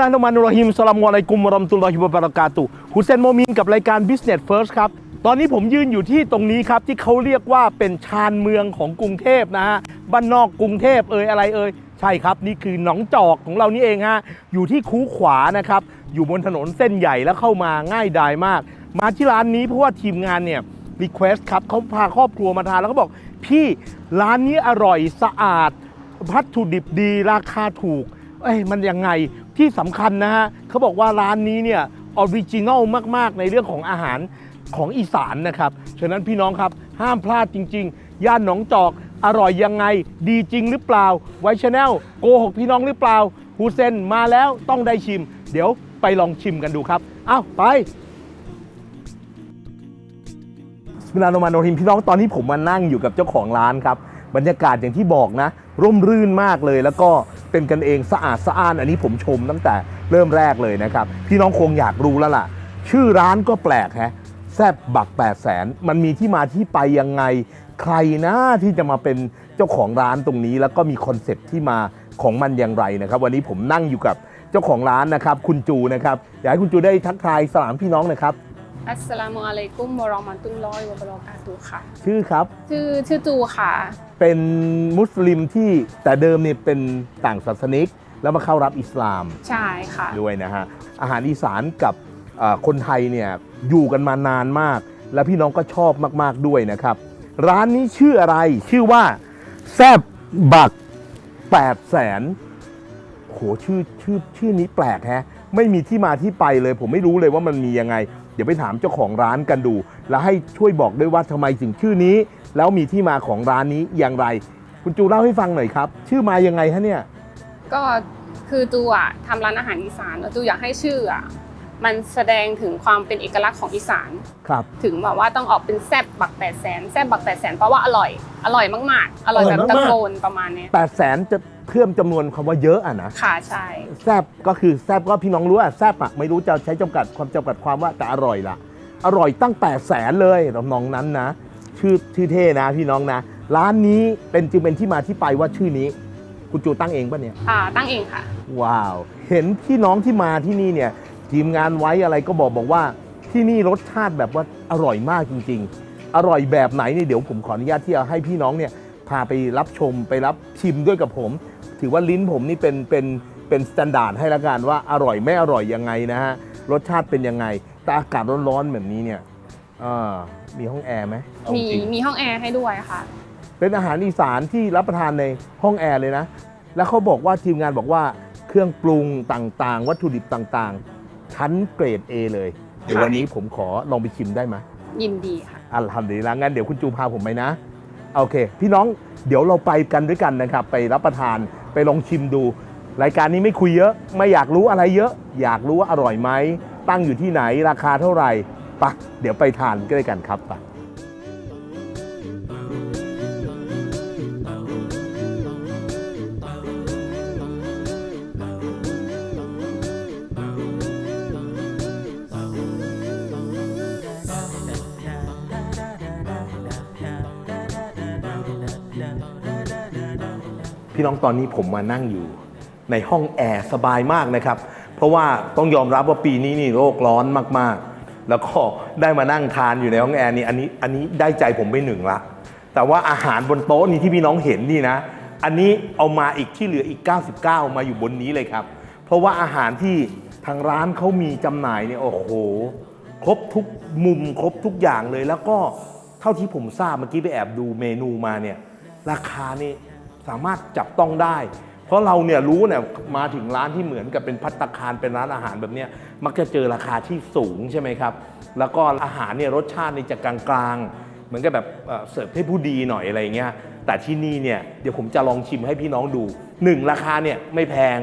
ลลาฮิรเราะห์มานิรเราฮีมสลามุอะลัยกุมราะห์มตุลลอฮิวะบะราะกาตุฮุเซนโมมินกับรายการ Business First ครับ ตอนนี้ผมยืนอยู่ที่ตรงนี้ครับ ที่เขาเรียกว่าเป็นชานเมืองของกรุงเทพนะฮะ บ้านนอกกรุงเทพเอ่ยอะไรเอ่ยใช่ครับ นี่คือหนองจอกของเรานี่เองฮะ อยู่ที่คูขวานะครับ อยู่บนถนนเส้นใหญ่แล้วเข้ามาง่ายดายมาก มาที่ร้านนี้เพราะว่าทีมงานเนี่ยรีเควสครับเขาพาครอบครัวมาทานแล้วก็บอก พี่ร้านนี้อร่อยสะอาดวัตถุดิบดีราคาถูกเอ้ยมันยังไง ที่สำคัญนะฮะเขาบอกว่าร้านนี้เนี่ยออริจินอลมาก ๆ ในเรื่องของอาหารของอีสานนะครับ ฉะนั้นพี่น้องครับห้ามพลาดจริง ๆ ย่านหนองจอกอร่อยยังไง ดีจริงหรือเปล่า ไวชาแนลโกหกพี่น้องหรือเปล่าฮูเซนมาแล้วต้องได้ชิม เดี๋ยวไปลองชิมกันดูครับอ้าวไปบิสมิลาฮิรเราะห์มานิรเราะฮีมพี่น้องตอนนี้ผมมานั่งอยู่กับเจ้าของร้านครับ บรรยากาศอย่างที่บอกนะ ร่มรื่นมากเลย แล้วก็เป็นกันเองสะอาดสะอ้านอันนี้ผมชมตั้งแต่เริ่มแรกเลยนะครับ พี่น้องคงอยากรู้แล้วล่ะ ชื่อร้านก็แปลกแฮะแซบบัก8 0 0แสนมันมีที่มาที่ไปยังไง ใครนะที่จะมาเป็นเจ้าของร้านตรงนี้ แล้วก็มีคอนเซ็ปต์ที่มาของมันอย่างไรนะครับ วันนี้ผมนั่งอยู่กับเจ้าของร้านนะครับ คุณจูนะครับอยากให้คุณจูได้ทักทายสลามพี่น้องหนะครับอัสสลามุอะลัยกุมวะเราะห์มะตุลลอฮิวะบะเราะกาตุฮ์ค่ะ ชื่อครับ ชื่อชื่อจูค่ะ เป็นมุสลิมที่แต่เดิมเนี่ยเป็นต่างศาสนิก แล้วมาเข้ารับอิสลามใช่ค่ะ ด้วยนะฮะอาหารอีสานกับเอ่อคนไทยเนี่ยอยู่กันมานานมาก และพี่น้องก็ชอบมาก ๆด้วยนะครับ ร้านนี้ชื่ออะไรชื่อว่าแซบบัก8แสนโหชื่อชื่อชื่อนี้แปลกแฮะไม่มีที่มาที่ไปเลย ผมไม่รู้เลยว่ามันมียังไง เดี๋ยวไปถามเจ้าของร้านกันดู แล้วให้ช่วยบอกด้วยว่าทำไมถึงชื่อนี้ แล้วมีที่มาของร้านนี้อย่างไร คุณจูเล่าให้ฟังหน่อยครับ ชื่อมายังไงฮะเนี่ยก็คือจูอะทำร้านอาหารอีสานแล้วจูอยากให้ชื่ออะมันแสดงถึงความเป็นเอกลักษณ์ของอีสานครับ ถึงแบบว่าต้องออกเป็นแซบบักแปดแสนแซบบักแปดแสนเพราะว่าอร่อย อร่อยมากๆ อร่อยแบบอร่อยตะมากๆโกนประมาณเนี้ย8แสนจะเพิ่มจำนวนคำว่าเยอะอะนะค่ะใช่แซบก็คือแซบก็พี่น้องรู้อะแซบอะไม่รู้จะใช้จำกัดความจำกัดความว่าแต่อร่อยละอร่อยตั้ง8 0 0แสนเลยน้องๆนั้นนะ ชื่อชื่อเท่นะพี่น้องนะ ร้านนี้เป็นจึงเป็นที่มาที่ไปว่าชื่อนี้ คุณจูตั้งเองป่ะเนี่ยอ่าตั้งเองค่ะ ว้าว เห็นพี่น้องที่มาที่นี่เนี่ย ทีมงานไว้อะไรก็บอกบอกว่า ที่นี่รสชาติแบบว่าอร่อยมากจริง ๆ อร่อยแบบไหนเนี่ยเดี๋ยวผมขออนุญาตที่จะให้พี่น้องเนี่ยพาไปรับชมไปรับชิมด้วยกับผม ถือว่าลิ้นผมนี่เป็นเป็นเป็นสแตนดาร์ดให้ละกันว่าอร่อยไม่อร่อยยังไงนะฮะรสชาติเป็นยังไงแต่อากาศร้อนๆแบบนี้เนี่ยเอ่อมีห้องแอร์ไหมเอามีจริงมีห้องแอร์ให้ด้วยค่ะ เป็นอาหารอีสานที่รับประทานในห้องแอร์เลยนะ แล้วเขาบอกว่าทีมงานบอกว่าเครื่องปรุงต่างๆ วัตถุดิบต่างๆ ชั้นเกรด A เลยเดี๋ยววันนี้ผมขอลองไปชิมได้ไหม ยินดีค่ะ อัลฮัมดุลิลละงั้นเดี๋ยวคุณจูพาผมไปนะ โอเค พี่น้องเดี๋ยวเราไปกันด้วยกันนะครับ ไปรับประทานไปลองชิมดู รายการนี้ไม่คุยเยอะ ไม่อยากรู้อะไรเยอะ อยากรู้ว่าอร่อยไหม ตั้งอยู่ที่ไหนราคาเท่าไหร่ไปะเดี๋ยวไปทานกันด้วยกันครับไปพี่น้องตอนนี้ผมมานั่งอยู่ในห้องแอร์สบายมากนะครับ เพราะว่าต้องยอมรับว่าปีนี้นี่โลกร้อนมากๆ แล้วก็ได้มานั่งทานอยู่ในห้องแอร์นี่อันนี้อันนี้ได้ใจผมไปหนึ่งละแต่ว่าอาหารบนโต๊ะนี้ที่พี่น้องเห็นนี่นะ อันนี้เอามาอีกที่เหลืออีก 99 มาอยู่บนนี้เลยครับ เพราะว่าอาหารที่ทางร้านเขามีจำหน่ายเนี่ยโอ้โห ครบทุกมุมครบทุกอย่างเลย แล้วก็เท่าที่ผมทราบเมื่อกี้ไปแอบดูเมนูมาเนี่ยราคานี่สามารถจับต้องได้ เพราะเราเนี่ยรู้เนี่ยมาถึงร้านที่เหมือนกับเป็นพัตตาคารเป็นร้านอาหารแบบเนี้ยมักจะเจอราคาที่สูงใช่ไหมครับ แล้วก็อาหารเนี่ยรสชาตินี่จะกลางๆ เหมือนกับแบบเอ่อเสิร์ฟให้ผู้ดีหน่อยอะไรเงี้ยแต่ที่นี่เนี่ยเดี๋ยวผมจะลองชิมให้พี่น้องดูหนึ่งราคาเนี่ยไม่แพง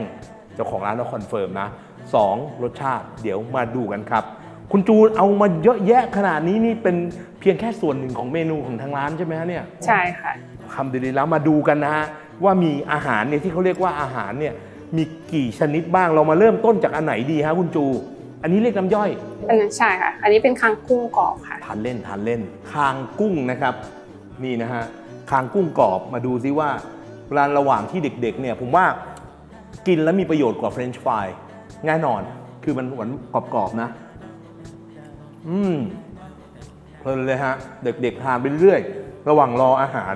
เจ้าของร้านต้องคอนเฟิร์มนะสองรสชาติเดี๋ยวมาดูกันครับ คุณจูนเอามาเยอะแยะขนาดนี้นี่เป็นเพียงแค่ส่วนหนึ่งของเมนูของทางร้านใช่ไหมฮะเนี่ยใช่ค่ะคำดีๆแล้วมาดูกันนะฮะ ว่ามีอาหารเนี่ยที่เขาเรียกว่าอาหารเนี่ยมีกี่ชนิดบ้างเรามาเริ่มต้นจากอันไหนดีฮะคุณจู อันนี้เรียกน้ำย่อยอันนั้นใช่ค่ะ อันนี้เป็นคางกุ้งกรอบค่ะ ทานเล่นทานเล่น คางกุ้งนะครับ นี่นะฮะคางกุ้งกรอบมาดูซิว่าเวลาระหว่างที่เด็กๆเนี่ยผมว่ากินแล้วมีประโยชน์กว่าเฟรนช์ฟรายแน่นอน คือมันหวานกรอบๆนะ อืมเพลินเลยฮะ เด็กๆทานไปเรื่อยๆระหว่างรออาหาร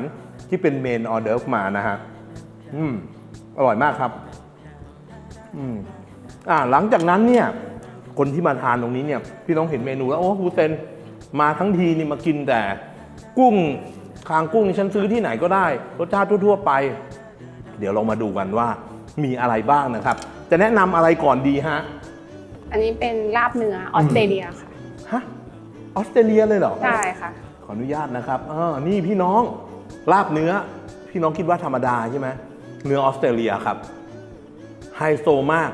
ที่เป็นเมนออเดอร์ฟมานะฮะ อืมอร่อยมากครับ อืมอ่าหลังจากนั้นเนี่ย คนที่มาทานตรงนี้เนี่ย พี่น้องเห็นเมนูแล้วโอ้ฮูเซนมาทั้งทีนี่มากินแต่ กุ้งคางกุ้งนี่ฉันซื้อที่ไหนก็ได้รสชาติทั่ว ๆ ไป เดี๋ยวเรามาดูกันว่า มีอะไรบ้างนะครับ จะแนะนำอะไรก่อนดีฮะอันนี้เป็นลาบเนื้อออสเตรเลียค่ะ ฮะออสเตรเลียเลยเหรอ ใช่ค่ะ ขออนุญาตนะครับเออนี่พี่น้องลาบเนื้อ พี่น้องคิดว่าธรรมดาใช่ไหม เนื้อออสเตรเลียครับไฮโซมาก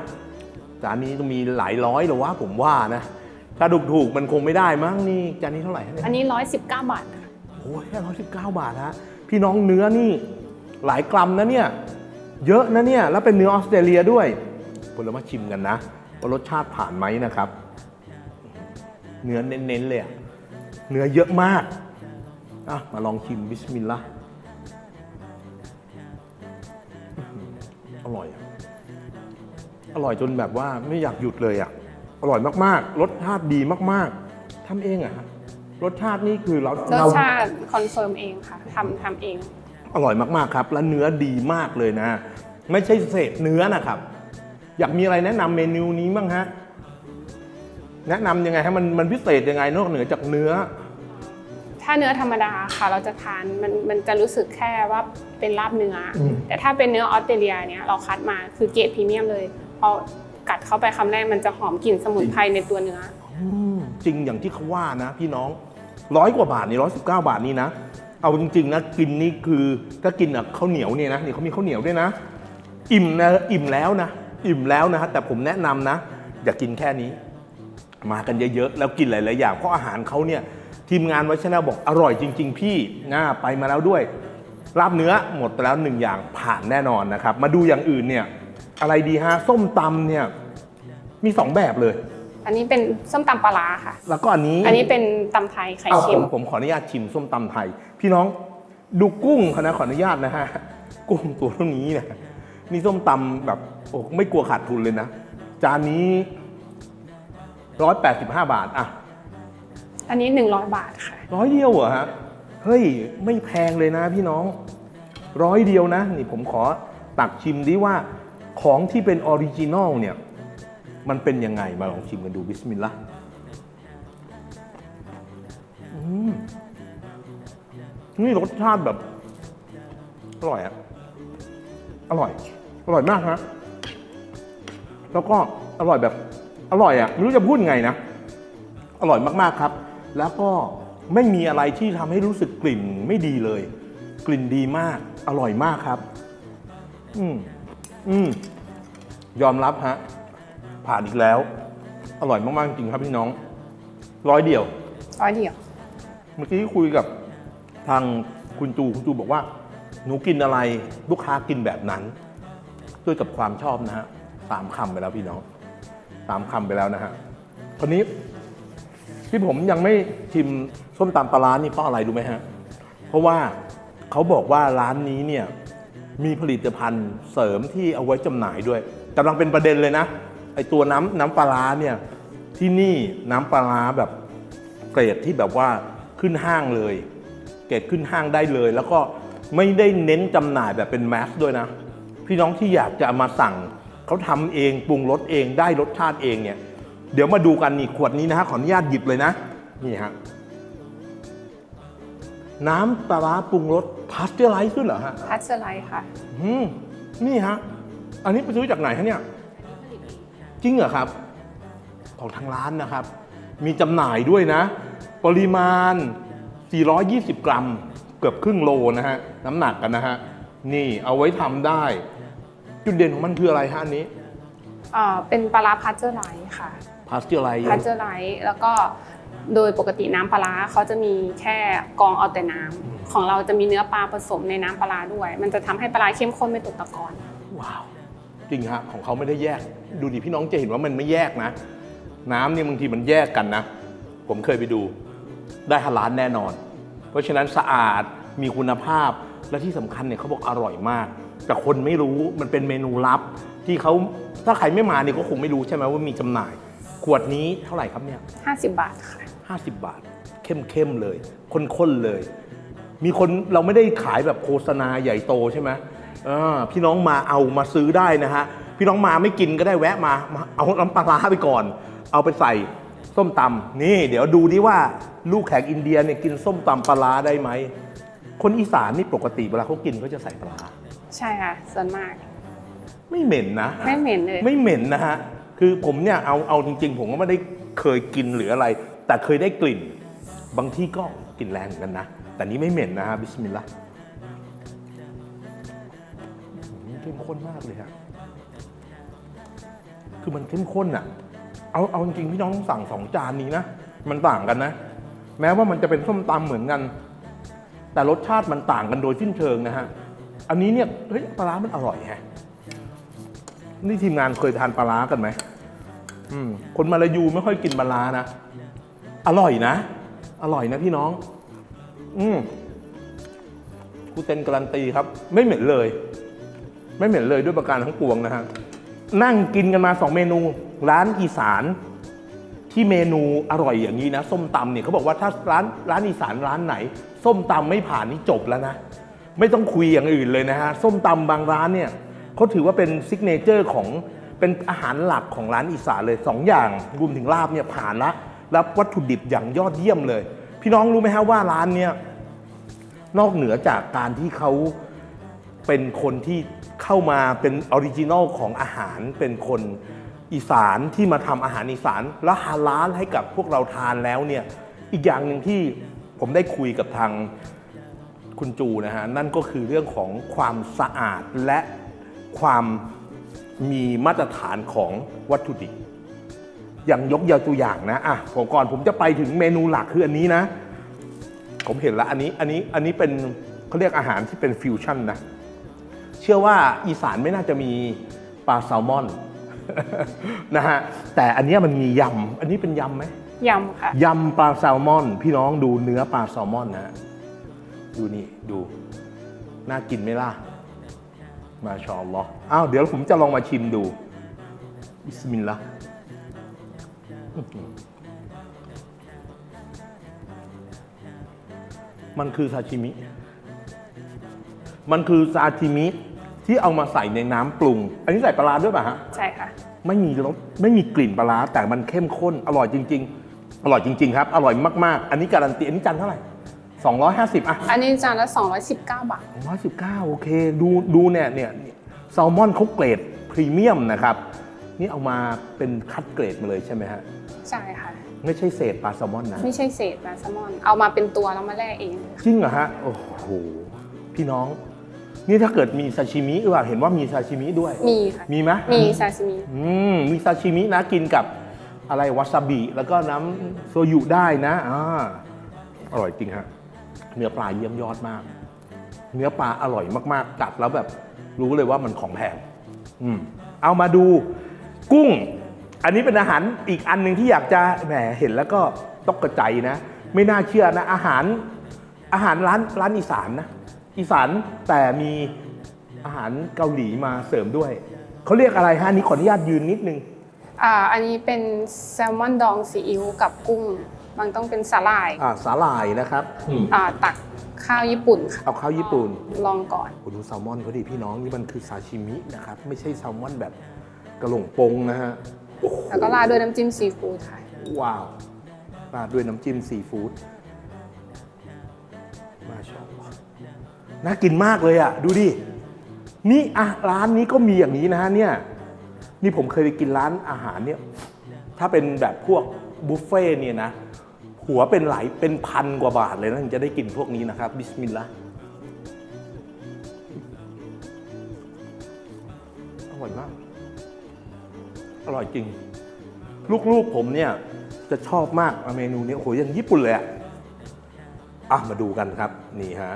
จานนี้ต้องมีหลายร้อยหรอวะผมว่านะ ถ้าถูกถูกๆมันคงไม่ได้มั้งนี่จานนี้เท่าไหร่ฮะเนี่ยอันนี้ 119 บาทค่ะโอ้ยแค่ร้อยสิบเก้าบาทฮะพี่น้องเนื้อนี่หลายกรัมนะเนี่ย เยอะนะเนี่ย แล้วเป็นเนื้อออสเตรเลียด้วยเรามาชิมกันนะว่ารสชาติผ่านไหมนะครับ เนื้อเน้นๆเลยอะเนื้อเยอะมากอะมาลองชิมบิสมิลลาห์ อร่อยจนแบบว่าไม่อยากหยุดเลยอะอร่อยมากๆ รสชาติดีมากๆทำเองอะฮะรสชาตินี่คือเรารสเราชาติคอนเฟิร์มเองค่ะทำทำเอง อร่อยมากๆครับ และเนื้อดีมากเลยนะ ไม่ใช่เศษเนื้อนะครับ อยากมีอะไรแนะนำเมนูนี้บ้างฮะแนะนำยังไงฮะมันมันพิเศษยังไงนอกเหนือจากเนื้อ ถ้าเนื้อธรรมดาค่ะ เราจะทานมันมันจะรู้สึกแค่ว่าเป็นลาบเนื้ออม แต่ถ้าเป็นเนื้อออสเตรเลียเนี่ยเราคัดมาคือเกรดพรีเมียมเลย พอกัดเข้าไปคำแรกมันจะหอมกลิ่นสมุนไพรในตัวเนื้อ อืมจริงอย่างที่เขาว่านะ พี่น้องร้อยกว่าบาทนี่ร้อยสิบเก้าบาทนี่นะ เอาจริง ๆ นะกินนี่คือถ้ากินกับข้าวเหนียวเนี่ยนะนี่เขามีข้าวเหนียวด้วยนะ อิ่มนะอิ่มแล้วนะอิ่มแล้วนะฮะแต่ผมแนะนำนะ อย่ากินแค่นี้ มากันเยอะๆแล้วกินหลายๆอย่างเพราะอาหารเขาเนี่ย ทีมงานว้ชนลบอกอร่อยจริง ๆ พี่น่าไปมาแล้วด้วยลาบเนื้อหมดไปแล้วหนึ่งอย่างผ่านแน่นอนนะครับ มาดูอย่างอื่นเนี่ย อะไรดีฮะส้มตำเนี่ยมีสองแบบเลย อันนี้เป็นส้มตำปลาร้าค่ะ แล้วก็อันนี้อันนี้เป็นตำไทยไข่เอาเค็ผมมผมขออนุญาตชิมส้มตำไทย พี่น้องดูกุ้งเขานะขออนุญาตนะฮะกุ้งตัวเท่านี้เนี่ยนี่ส้มตำแบบโอ้ไม่กลัวขาดทุนเลยนะ จานนี้ร้อยแปดสิบห้าบาทอะ อันนี้ 100 บาทค่ะ ร้อยเดียวเหรอฮะ เฮ้ย ไม่แพงเลยนะพี่น้อง ร้อยเดียวนะ นี่ผมขอตักชิมดิว่า ของที่เป็นออริจินอลเนี่ย มันเป็นยังไงมาลองชิมกันดูบิสมิลลาห์นี่รสชาติแบบ อร่อยอะอร่อย อร่อยมากฮะแล้วก็อร่อยแบบ อร่อยอะไม่รู้จะพูดไงนะ อร่อยมากๆครับ แล้วก็ไม่มีอะไรที่ทำให้รู้สึกกลิ่นไม่ดีเลย กลิ่นดีมาก อร่อยมากครับ อืม อืมยอมรับฮะ ผ่านอีกแล้ว อร่อยมาก ๆ จริงครับพี่น้อง ร้อยเดียว ร้อยเดียว เมื่อกี้คุยกับทางคุณจูคุณจูบอกว่า หนูกินอะไรลูกค้ากินแบบนั้น ด้วยกับความชอบนะฮะสามคำไปแล้วพี่น้องสามคำไปแล้วนะฮะคนนี้ ที่ผมยังไม่ชิมส้มตำปลาร้านี่เพราะอะไรรู้ไหมฮะ เพราะว่าเขาบอกว่าร้านนี้เนี่ย มีผลิตภัณฑ์เสริมที่เอาไว้จำหน่ายด้วยกำลังเป็นประเด็นเลยนะไอตัวน้ำน้ำปลาร้าเนี่ยที่นี่น้ำปลาร้าแบบเกรดที่แบบว่าขึ้นห้างเลย เกรดขึ้นห้างได้เลย แล้วก็ไม่ได้เน้นจำหน่ายแบบเป็นแมสด้วยนะ พี่น้องที่อยากจะมาสั่งเขาทำเองปรุงรสเองได้รสชาติเองเนี่ย เดี๋ยวมาดูกันนี่ขวดนี้นะฮะขออนุญาตหยิบเลยนะ นี่ฮะ น้ำปลาร้าปรุงรสพาสเจอร์ไลซ์ด้วยเหรอฮะพัชเชอร์ไลท์ค่ะ อืมนี่ฮะ อันนี้ไปซื้อจากไหนฮะเนี่ย จริงเหรอครับ ของทางร้านนะครับ มีจำหน่ายด้วยนะ ปริมาณ 420 กรัม เกือบครึ่งโลนะฮะ น้ำหนักกันนะฮะ นี่เอาไว้ทำได้ จุดเด่นของมันคืออะไรฮะอันนี้ เอ่อเป็นปลาร้าพัชเจอร์ไลท์ค่ะ พาสเจอร์ไลซ์ พัชเจอร์ไลท์แล้วก็ โดยปกติน้ำปลาร้าเขาจะมีแค่กรองเอาแต่น้ำของเราจะมีเนื้อปลาผสมในน้ำปลาร้าด้วย มันจะทำให้ปลาร้าเข้มข้นไม่ตกตะกอนว้าวจริงฮะของเขาไม่ได้แยก ดูดิพี่น้องจะเห็นว่ามันไม่แยกนะ น้ำเนี่ยบางทีมันแยกกันนะ ผมเคยไปดู ได้ฮาลานแน่นอน เพราะฉะนั้นสะอาดมีคุณภาพและที่สำคัญเนี่ยเขาบอกอร่อยมาก แต่คนไม่รู้มันเป็นเมนูลับ ที่เขาถ้าใครไม่มาเนี่ยก็คงไม่รู้ใช่ไหมว่ามีจำหน่าย ขวดนี้เท่าไหร่ครับเนี่ย50 บาทค่ะ 50 บาท เข้มๆเลยข้นๆเลย มีคนเราไม่ได้ขายแบบโฆษณาใหญ่โตใช่ไหมเออพี่น้องมาเอามาซื้อได้นะฮะ พี่น้องมาไม่กินก็ได้แวะมามาเอาน้ำปลาร้าไปก่อน เอาไปใส่ส้มตำนี่ เดี๋ยวดูดิว่าลูกแขกอินเดียเนี่ยกินส้มตำปลาร้าได้ไหมคนอีสานนี่ปกติเวลาเขากินเขาจะใส่ปลาร้าใช่ค่ะส่วนมาก ไม่เหม็นนะไม่เหม็นเลยไม่เหม็นนะฮะคือผมเนี่ยเอาเอาจริง ๆ ผมก็ไม่ได้เคยกินหรืออะไร แต่เคยได้กลิ่น บางที่ก็กลิ่นแรงเหมือนกันนะ แต่นี้ไม่เหม็นนะฮะบิสมิลลาห์เข้มข้นมากเลยฮะคือมันเข้มข้นอะเอาเอาจริงพี่น้องต้องสั่งสองจานนี้นะ มันต่างกันนะ แม้ว่ามันจะเป็นส้มตำเหมือนกัน แต่รสชาติมันต่างกันโดยสิ้นเชิงนะฮะ อันนี้เนี่ยเฮ้ยปลาร้ามันอร่อยแฮะนี่ทีมงานเคยทานปลาร้ากันไหมอืมคนมาลายูไม่ค่อยกินปลาร้านะ อร่อยนะ อร่อยนะพี่น้อง อืมกูเต็นการันตีครับ ไม่เหม็นเลย ไม่เหม็นเลยด้วยประการทั้งปวงนะฮะนั่งกินกันมาสองเมนู ร้านอีสาน ที่เมนูอร่อยอย่างนี้นะ ส้มตำเนี่ยเขาบอกว่าถ้าร้านร้านอีสานร้านไหน ส้มตำไม่ผ่านนี่จบแล้วนะ ไม่ต้องคุยอย่างอื่นเลยนะฮะ ส้มตำบางร้านเนี่ยเขาถือว่าเป็นซิกเนเจอร์ของเป็นอาหารหลักของร้านอีสานเลยสองอย่างรวมถึงลาบเนี่ยผ่านละ รับวัตถุดิบอย่างยอดเยี่ยมเลย พี่น้องรู้ไหมฮะว่าร้านเนี่ยนอกเหนือจากการที่เขาเป็นคนที่เข้ามาเป็นออริจินอลของอาหารเป็นคนอีสานที่มาทำอาหารอีสานและฮาลาลให้กับพวกเราทานแล้วเนี่ยอีกอย่างหนึ่งที่ผมได้คุยกับทางคุณจูนะฮะนั่นก็คือเรื่องของความสะอาดและความมีมาตรฐานของวัตถุดิบ อย่างยกยาตัวอย่างนะอะผมก่อนผมจะไปถึงเมนูหลักคืออันนี้นะ ผมเห็นแล้วอันนี้อันนี้อันนี้เป็นเขาเรียกอาหารที่เป็นฟิวชั่นนะเชื่อว่าอีสานไม่น่าจะมีปลาแซลมอนนะฮะแต่อันเนี้ยมันมียำอันนี้เป็นยำไหมยำค่ะยำปลาแซลมอน พี่น้องดูเนื้อปลาแซลมอนนะฮะดูนี่ดูน่ากินไหมล่ะมาชาอัลลอฮ์อ้าวเดี๋ยวผมจะลองมาชิมดูบิสมิลลาห์อื้อหือ มันคือซาชิมิ มันคือซาชิมิที่เอามาใส่ในน้ำปรุง อันนี้ใส่ปลาร้าด้วยป่ะฮะ ใช่ค่ะ ไม่มีรสไม่มีกลิ่นปลาร้าแต่มันเข้มข้น อร่อยจริง ๆ อร่อยจริง ๆ ครับ อร่อยมากๆ อันนี้การันตี อันนี้จานเท่าไหร่ 250 อะ อันนี้จานละ 219 บาท 219 โอเค ดูดูเนี่ยเนี่ยแซลมอนเขาเกรดพรีเมียมนะครับ นี่เอามาเป็นคัดเกรดมาเลยใช่ไหมฮะ ใช่ค่ะ ไม่ใช่เศษปลาแซลมอนนะ ไม่ใช่เศษปลาแซลมอน เอามาเป็นตัวแล้วมาแล่เองเลยจริงเหรอฮะ โอ้โห พี่น้อง นี่ถ้าเกิดมีซาชิมิหรือเปล่าเห็นว่ามีซาชิมิด้วย มีค่ะ มีไหมมีซาซิมิ อืมมีซาชิมินะกินกับอะไรวาซาบิ แล้วก็น้ำโซยุได้นะอ่าอร่อยจริงฮะ เนื้อปลาเยี่ยมยอดมาก เนื้อปลาอร่อยมากๆกัดแล้วแบบรู้เลยว่ามันของแพงอืมเอามาดูกุ้ง อันนี้เป็นอาหารอีกอันหนึ่งที่อยากจะแหมเห็นแล้วก็ตกกระใจนะ ไม่น่าเชื่อนะ อาหารอาหารร้านร้านอีสานนะอีสานแต่มีอาหารเกาหลีมาเสริมด้วยเขาเรียกอะไรฮะอันนี้ขออนุญาตยืนนิดนึง อ่าอันนี้เป็นแซลมอนดองซีอิ๊วกับกุ้ง มันต้องเป็นสาหร่ายอ่าสาหร่ายนะครับอืมอ่าตักข้าวญี่ปุ่นค่ะเอาข้าวญี่ปุ่น ลองก่อนโอ้ดูแซลมอนเขาดิพี่น้องนี่มันคือซาชิมินะครับ ไม่ใช่แซลมอนแบบกระหล่งปงนะฮะโอ้โห แล้วก็ราดด้วยน้ำจิ้มซีฟู้ดค่ะ ว้าวราดด้วยน้ำจิ้มซีฟู้ดมาชอบน่ากินมากเลยอะ ดูดิ นี่อะร้านนี้ก็มีอย่างนี้นะฮะเนี่ย นี่ผมเคยไปกินร้านอาหารเนี่ย ถ้าเป็นแบบพวกบุฟเฟ่ต์เนี่ยนะ หัวเป็นหลายเป็นพันกว่าบาทเลยนะถึงจะได้กินพวกนี้นะครับ บิสมิลลาห์ อร่อยจริง ลูกๆผมเนี่ยจะชอบมากเมนูนี้โอ้โหอยังญี่ปุ่นเลยอะอะมาดูกันครับนี่ฮะ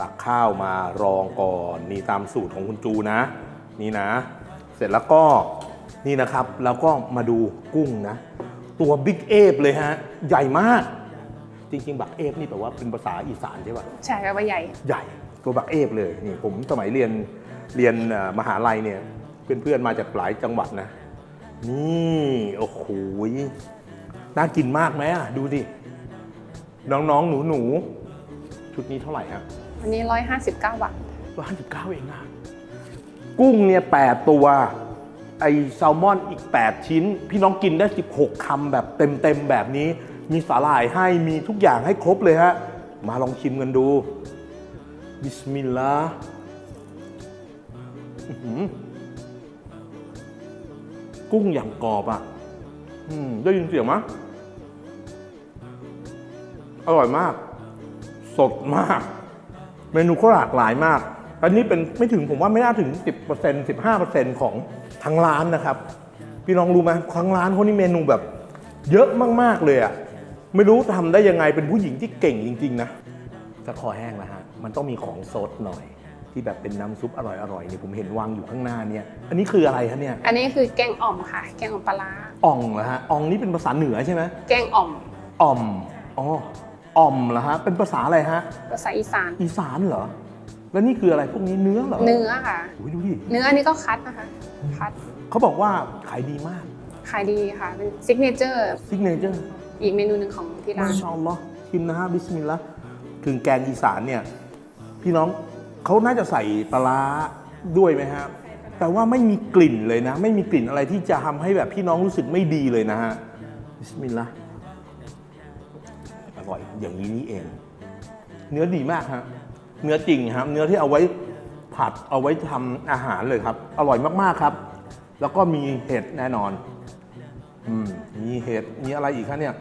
ตักข้าวมารองก่อนนี่ตามสูตรของคุณจูนะ นี่นะ เสร็จแล้วก็นี่นะครับแล้วก็มาดูกุ้งนะ ตัวบิ๊กเอฟเลยฮะ ใหญ่มาก จริงๆ บักเอฟนี่แปลว่าเป็นภาษาอีสานใช่ปะใช่ค่ะว่าใหญ่ ใหญ่ตัวบักเอฟเลยนี่ผมสมัยเรียนเรียนเอ่อมหาลัยเนี่ยเพื่อนๆมาจากหลายจังหวัดนะ นี่ โอ้โหน่ากินมากไหมอะ ดูดิ น้องๆ หนูๆ ชุดนี้เท่าไหร่ฮะอันนี้ 159 บาท ร้อยสิบเก้าเองนะกุ้งเนี่ยแปดตัว ไอแซลมอนอีก 8 ชิ้น พี่น้องกินได้ 16 คำแบบเต็ม ๆ แบบนี้ มีสาหร่ายให้มีทุกอย่างให้ครบเลยฮะ มาลองชิมกันดู บิสมิลลาห์อื้อหือ กุ้งอย่างกรอบอะได้ยินเสียงไหมอร่อยมาก สดมาก เมนูก็หลากหลายมากอันนี้เป็นไม่ถึงผมว่าไม่น่าถึง 10% 15%ของทั้งร้านนะครับ พี่น้องรู้ไหมทั้งร้านเขานี่เมนูแบบเยอะมาก ๆ เลยอะไม่รู้ทำได้ยังไงเป็นผู้หญิงที่เก่งจริง ๆ นะถ้าคอแห้งแล้วฮะ มันต้องมีของสดหน่อย ที่แบบเป็นน้ำซุปอร่อยๆเนี่ยผมเห็นวางอยู่ข้างหน้าเนี่ย อันนี้คืออะไรคะเนี่ย อันนี้คือแกงอ่อมค่ะ แกงอ่อมปลาร้าอ่องเหรอฮะ อ่องนี่เป็นภาษาเหนือใช่ไหมแกงอ่อมอ่อม อ๋อ อ่อมเหรอฮะ เป็นภาษาอะไรฮะ ภาษาอีสาน อีสานเหรอ แล้วนี่คืออะไรพวกนี้เนื้อเหรอเนื้อค่ะ โอ้ยดูดิ เนื้ออันนี้ก็คัดนะคะ คัด เขาบอกว่าขายดีมาก ขายดีค่ะ เป็นซิกเนเจอร์ ซิกเนเจอร์อีกเมนูหนึ่งของที่มาร้านชาอัลลอฮ์ชิมนะฮะบิสมิลลาห์ถึงแกงอีสานเนี่ย พี่น้อง เขาน่าจะใส่ปลาร้าด้วยไหมฮะแต่ว่าไม่มีกลิ่นเลยนะ ไม่มีกลิ่นอะไรที่จะทำให้แบบพี่น้องรู้สึกไม่ดีเลยนะฮะบิสมิลลาห์อร่อยอย่างนี้นี่เอง เนื้อดีมากฮะเนื้อจริงครับ เนื้อที่เอาไว้ผัดเอาไว้ทำอาหารเลยครับ อร่อยมากๆครับ แล้วก็มีเห็ดแน่นอน อืมมีเห็ดมีอะไรอีกคะเนี่ย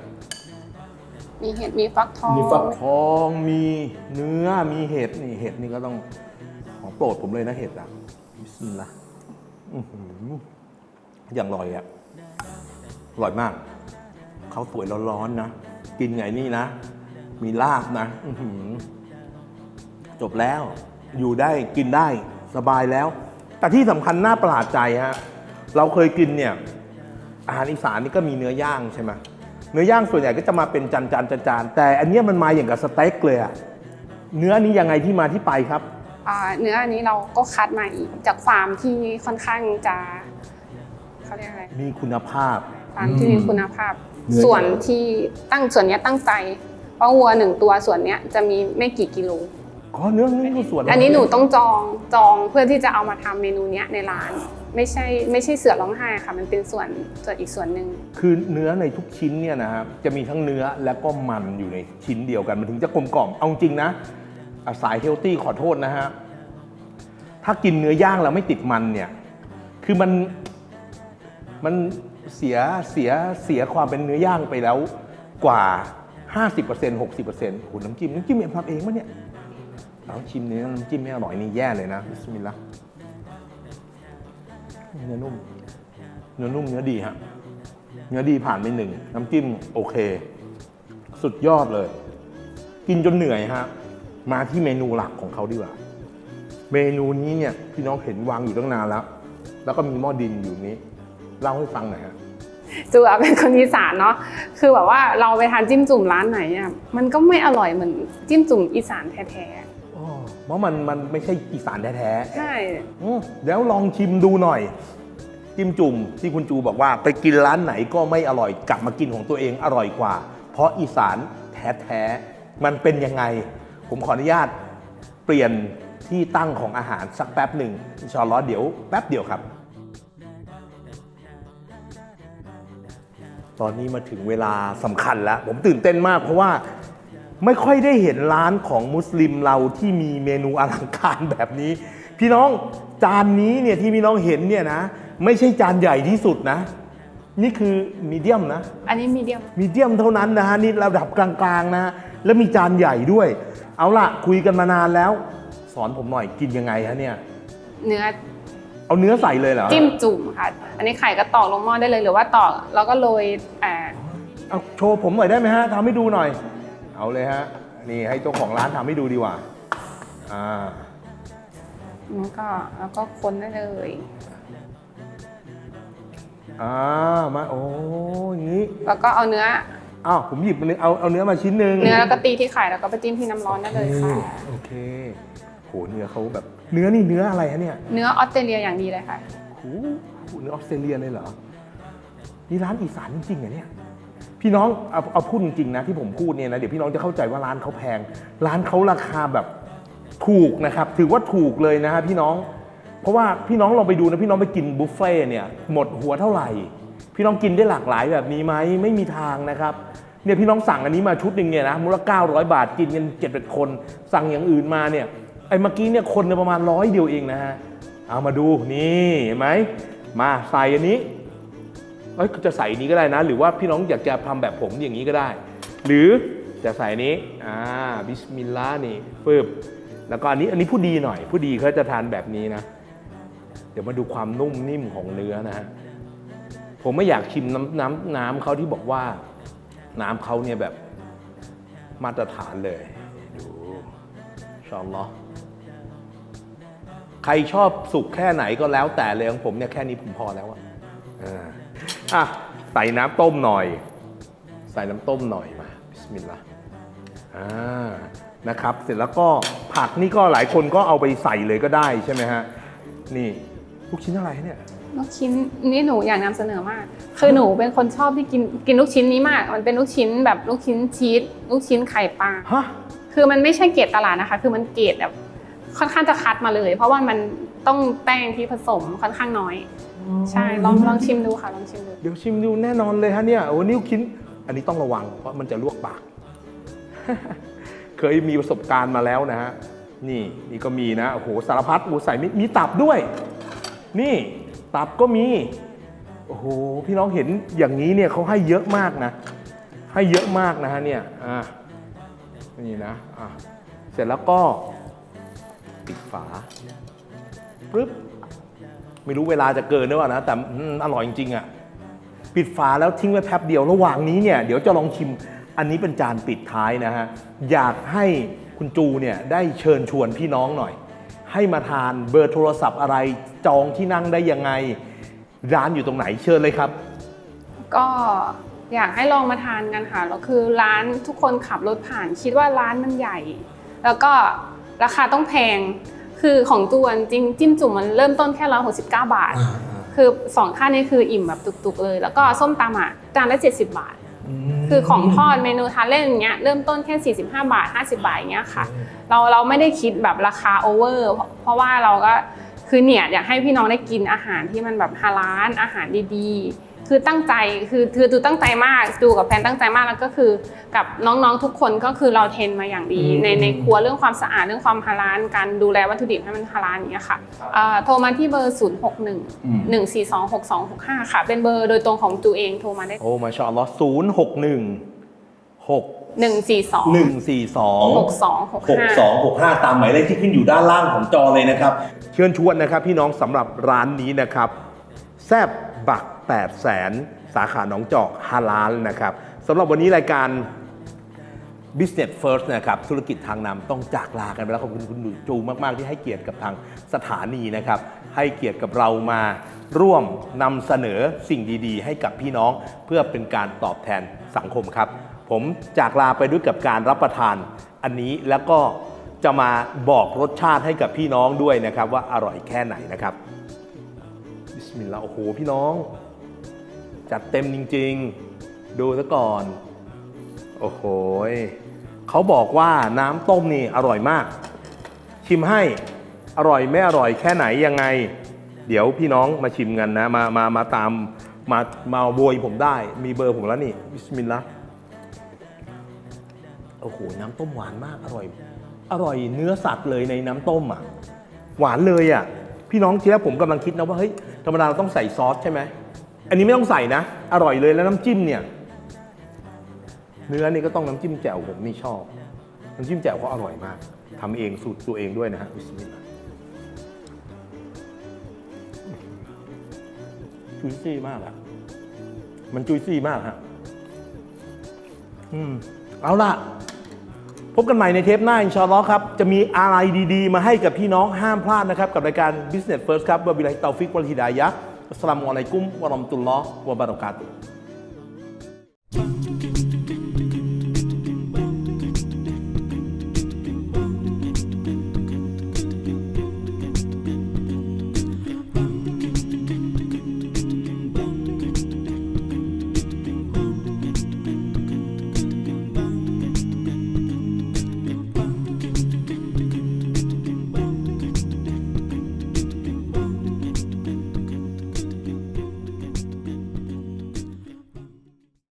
มีเห็ดมีฟักทอง มีฟักทองมีเนื้อมีเห็ดนี่เห็ดนี่ก็ต้องของโปรดผมเลยนะเห็ดอะบิสมิลลาห์อื้อหืออย่างอร่อยอะอร่อยมากเขาสวยร้อนๆนะ กินไงนี่นะ มีลาบนะอื้อหือจบแล้ว อยู่ได้กินได้สบายแล้ว แต่ที่สำคัญน่าประหลาดใจฮะเราเคยกินเนี่ย อาหารอีสานนี่ก็มีเนื้อย่างใช่ไหม เนื้อย่างส่วนใหญ่ก็จะมาเป็นจานจานจานจานแต่อันเนี้ยมันมาอย่างกับสเต็กเลยอะเนื้อนี้ยังไงที่มาที่ไปครับ อ่าเนื้ออันนี้เราก็คัดมาอีกจากฟาร์มที่ค่อนข้างจะเขาเรียกอะไรมีคุณภาพ ฟาร์มที่มีคุณภาพ เนื้อ ส่วนที่ตั้งส่วนเนี้ยตั้งใจเพราะวัวหนึ่งตัวส่วนเนี้ยจะมีไม่กี่กิโล อ๋อเนื้อนี่คือส่วนอันนี้หนูต้องจองจองเพื่อที่จะเอามาทำเมนูเนี้ยในร้าน ไม่ใช่ไม่ใช่เสือร้องไห้ค่ะ มันเป็นส่วนส่วนอีกส่วนหนึ่งคือเนื้อในทุกชิ้นเนี่ยนะครับจะมีทั้งเนื้อและก็มันอยู่ในชิ้นเดียวกันมันถึงจะกลมกล่อมเอาจริงนะอะสายเฮลตี้ขอโทษนะฮะถ้ากินเนื้อย่างแล้วไม่ติดมันเนี่ยคือมันมันเสียเสียเสียความเป็นเนื้อย่างไปแล้วกว่า 50% 60%โอ้โหน้ำจิ้มน้ำจิ้มเองทำเองปะเนี่ย เอาชิมเนื้อน้ำจิ้มไม่อร่อยนี่แย่เลยนะบิสมิลลาห์เนื้อนุ่ม เนื้อนุ่มเนื้อดีฮะ เนื้อดีผ่านไปหนึ่งน้ำจิ้มโอเค สุดยอดเลย กินจนเหนื่อยฮะ มาที่เมนูหลักของเขาดีกว่า เมนูนี้เนี่ยพี่น้องเห็นวางอยู่ตั้งนานแล้ว แล้วก็มีหม้อดินอยู่นี้ เล่าให้ฟังหน่อยฮะจูอะเป็นคนอีสานเนาะ คือแบบว่าเราไปทานจิ้มจุ่มร้านไหนอะ มันก็ไม่อร่อยเหมือนจิ้มจุ่มอีสานแท้ เพราะมันมันไม่ใช่อีสานแท้ๆใช่ ๆอืมแล้วลองชิมดูหน่อย จิ้มจุ่มที่คุณจูบอกว่าไปกินร้านไหนก็ไม่อร่อยกลับมากินของตัวเองอร่อยกว่า เพราะอีสานแท้ๆมันเป็นยังไง ผมขออนุญาตเปลี่ยนที่ตั้งของอาหารสักแป๊บหนึ่งอินชาอัลลอฮ์เดี๋ยวแป๊บเดียวครับ ตอนนี้มาถึงเวลาสำคัญแล้ว ผมตื่นเต้นมากเพราะว่า ไม่ค่อยได้เห็นร้านของมุสลิมเราที่มีเมนูอลังการแบบนี้ พี่น้องจานนี้เนี่ยที่พี่น้องเห็นเนี่ยนะ ไม่ใช่จานใหญ่ที่สุดนะ นี่คือมีเดียมนะ อันนี้มีเดียมมีเดียมเท่านั้นนะฮะนี่ระดับกลางๆนะฮะแล้วมีจานใหญ่ด้วย เอาล่ะคุยกันมานานแล้ว สอนผมหน่อยกินยังไงฮะเนี่ย เนื้อเอาเนื้อใส่เลยเหรอจิ้มจุ่มค่ะ อันนี้ไข่ก็ตอกลงหม้อได้เลยหรือว่าตอกแล้วก็โรยอ่าเอาโชว์ผมหน่อยได้ไหมฮะทำให้ดูหน่อย เอาเลยฮะ นี่ให้เจ้าของร้านทำให้ดูดีกว่า อ่าแล้วก็แล้วก็คนได้เลยอ่ามาโอ้อย่างนี้แล้วก็เอาเนื้อ อ้าวผมหยิบมาเนื้อเอาเอาเนื้อมาชิ้นหนึ่งเนื้อแล้วก็ตีที่ไข่แล้วก็ไปจิ้มที่น้ำร้อนได้เลยค่ะโอเคโหเนื้อเขาแบบ เนื้อนี่เนื้ออะไรฮะเนี่ยเนื้อออสเตรเลียอย่างดีเลยค่ะ โหเนื้อออสเตรเลียเลยเหรอนี่ร้านอีสานจริงๆเหรอเนี่ย พี่น้องเอาเอาพูดจริงๆนะที่ผมพูดเนี่ยนะเดี๋ยวพี่น้องจะเข้าใจว่าร้านเขาแพง ร้านเขาราคาแบบถูกนะครับ ถือว่าถูกเลยนะฮะพี่น้อง เพราะว่าพี่น้องลองไปดูนะพี่น้องไปกินบุฟเฟ่เนี่ยหมดหัวเท่าไหร่ พี่น้องกินได้หลากหลายแบบนี้ไหมไม่มีทางนะครับเนี่ยพี่น้องสั่งอันนี้มาชุดหนึ่งเนี่ยนะมูลค่า900 บาทกินกันเจ็ดแปดคน สั่งอย่างอื่นมาเนี่ยไอ้เมื่อกี้เนี่ยคนเนี่ยประมาณร้อยเดียวเองนะฮะเอามาดูนี่เห็นไหมมาใส่อันนี้ เอ้ยจะใส่นี้ก็ได้นะ หรือว่าพี่น้องอยากจะทำแบบผมอย่างนี้ก็ได้ หรือจะใส่นี้อ่าบิสมิลลาห์นี่ปึ๊บแล้วก็อันนี้อันนี้ผู้ดีหน่อย ผู้ดีเขาจะทานแบบนี้นะ เดี๋ยวมาดูความนุ่มนิ่มของเนื้อนะฮะผมไม่อยากชิมน้ำน้ำน้ำเขาที่บอกว่า น้ำเขาเนี่ยแบบมาตรฐานเลยดูชอนล้อใครชอบสุกแค่ไหนก็แล้วแต่เลยของผมเนี่ยแค่นี้ผมพอแล้วอะ อ่าอะใส่น้ำต้มหน่อย ใส่น้ำต้มหน่อยมาบิสมิลลาห์อ่านะครับ เสร็จแล้วก็ผักนี่ก็หลายคนก็เอาไปใส่เลยก็ได้ใช่ไหมฮะนี่ลูกชิ้นอะไรเนี่ยลูกชิ้นนี่หนูอยากนำเสนอมาก คือหนูเป็นคนชอบที่กินกินลูกชิ้นนี้มาก มันเป็นลูกชิ้นแบบลูกชิ้นชีสลูกชิ้นไข่ปลาฮะคือมันไม่ใช่เกรดตลาดนะคะ คือมันเกรดแบบค่อนข้างจะคัดมาเลย เพราะว่ามันต้องแป้งที่ผสมค่อนข้างน้อย ใช่ลองลองชิมดูค่ะลองชิมดู เดี๋ยวชิมดูแน่นอนเลยฮะเนี่ยโอ้นี่ลูกชิ้น อันนี้ต้องระวังเพราะมันจะลวกปาก เคยมีประสบการณ์มาแล้วนะฮะนี่นี่ก็มีนะโอ้โหสารพัดหมูใส่มีมีตับด้วย นี่ตับก็มีโอ้โหพี่น้องเห็นอย่างนี้เนี่ยเขาให้เยอะมากนะ ให้เยอะมากนะฮะเนี่ยอะนี่นะอะเสร็จแล้วก็ปิดฝาปึ๊บ ไม่รู้เวลาจะเกินหรือเปล่านะ แต่อร่อยจริงๆอะปิดฝาแล้วทิ้งไว้แป๊บเดียวระหว่างนี้เนี่ยเดี๋ยวจะลองชิมอันนี้เป็นจานปิดท้ายนะฮะอยากให้คุณจูเนี่ยได้เชิญชวนพี่น้องหน่อย ให้มาทานเบอร์โทรศัพท์อะไรจองที่นั่งได้ยังไง ร้านอยู่ตรงไหนเชิญเลยครับ ก็อยากให้ลองมาทานกันค่ะแล้วคือร้านทุกคนขับรถผ่าน คิดว่าร้านมันใหญ่ แล้วก็ราคาต้องแพง คือของจวนจริงจิ้มจุ่มมันเริ่มต้นแค่ร้อยหกสิบเก้าบาท คือสองท่านนี้คืออิ่มแบบตุกๆเลย แล้วก็ส้มตำอะจานละ70บาท คือของทอดเมนูทานเล่นอย่างเงี้ยเริ่มต้นแค่ 45 บาท 50 บาทอย่างเงี้ยค่ะ เราเราไม่ได้คิดแบบราคาโอเวอร์เพราะเพราะว่าเราก็คือเนี่ยอยากให้พี่น้องได้กินอาหารที่มันแบบฮาลาลอาหารดีๆ คือตั้งใจคือคือดูตั้งใจมากดูกับแฟนตั้งใจมากแล้วก็คือ กับน้องๆทุกคนก็คือเราเทรนมาอย่างดีอืมในในครัวเรื่องความสะอาดเรื่องความฮาลาลการดูแลวัตถุดิบให้มันฮาลาลอย่างเงี้ยค่ะอ่าโทรมาที่เบอร์ 0 6 1 1 4 2 6 2 6 5 ค่ะ เป็นเบอร์โดยตรงของจูเองโทรมาได้ โอ้มาชาอัลลอฮ์ศูนย์หกหนึ่งหก1 4 2หนึ่งสี่สอง6 2 6 5 6265ตามหมายเลขที่ขึ้นอยู่ด้านล่างของจอเลยนะครับ เชิญชวนนะครับพี่น้องสำหรับร้านนี้นะครับแซบ บัก8แสนสาขาหนองจอกฮาลาลนะครับสำหรับวันนี้รายการ Business First นะครับธุรกิจทางนำต้องจากลากันไปแล้วขอบคุณคุณจูมาก ๆ ที่ให้เกียรติกับทางสถานีนะครับ ให้เกียรติกับเรามาร่วมนำเสนอสิ่งดี ๆ ให้กับพี่น้องเพื่อเป็นการตอบแทนสังคมครับ ผมจากลาไปด้วยกับการรับประทานอันนี้แล้วก็จะมาบอกรสชาติให้กับพี่น้องด้วยนะครับ ว่าอร่อยแค่ไหนนะครับ บิสมิลลาห์โอ้โหพี่น้อง จัดเต็มจริง ๆ ดูซะก่อน โอ้โหเขาบอกว่าน้ำต้มนี่อร่อยมาก ชิมให้อร่อยไม่อร่อยแค่ไหนยังไง เดี๋ยวพี่น้องมาชิมกันนะ มามามาตามมามาโวยผมได้ มีเบอร์ผมแล้วนี่บิสมิลลาห์โอ้โหน้ำต้มหวานมากอร่อย อร่อยเนื้อสัตว์เลยในน้ำต้มอะ หวานเลยอะ พี่น้องทีแรกผมกำลังคิดนะว่าเฮ้ยธรรมดาเราต้องใส่ซอสใช่ไหมอันนี้ไม่ต้องใส่นะ อร่อยเลยแล้วน้ำจิ้มเนี่ย เนื้อนี่ก็ต้องน้ำจิ้มแจ่วผมนี่ชอบ น้ำจิ้มแจ่วเขาอร่อยมากทำเองสูตรตัวเองด้วยนะฮะบิสมิลลาห์จุยซี่มากอะมันจุยซี่มากฮะอืมเอาล่ะ พบกันใหม่ในเทปหน้าอินชาอัลลอฮ์ครับ จะมีอะไรดีๆ มาให้กับพี่น้องห้ามพลาดนะครับ กับรายการ Business First ครับวะบิลลาฮิตาฟิกวลฮิดายะอัสสลามุอะลัยกุมวะรอมตุลลอฮ์วะบารุกาตุ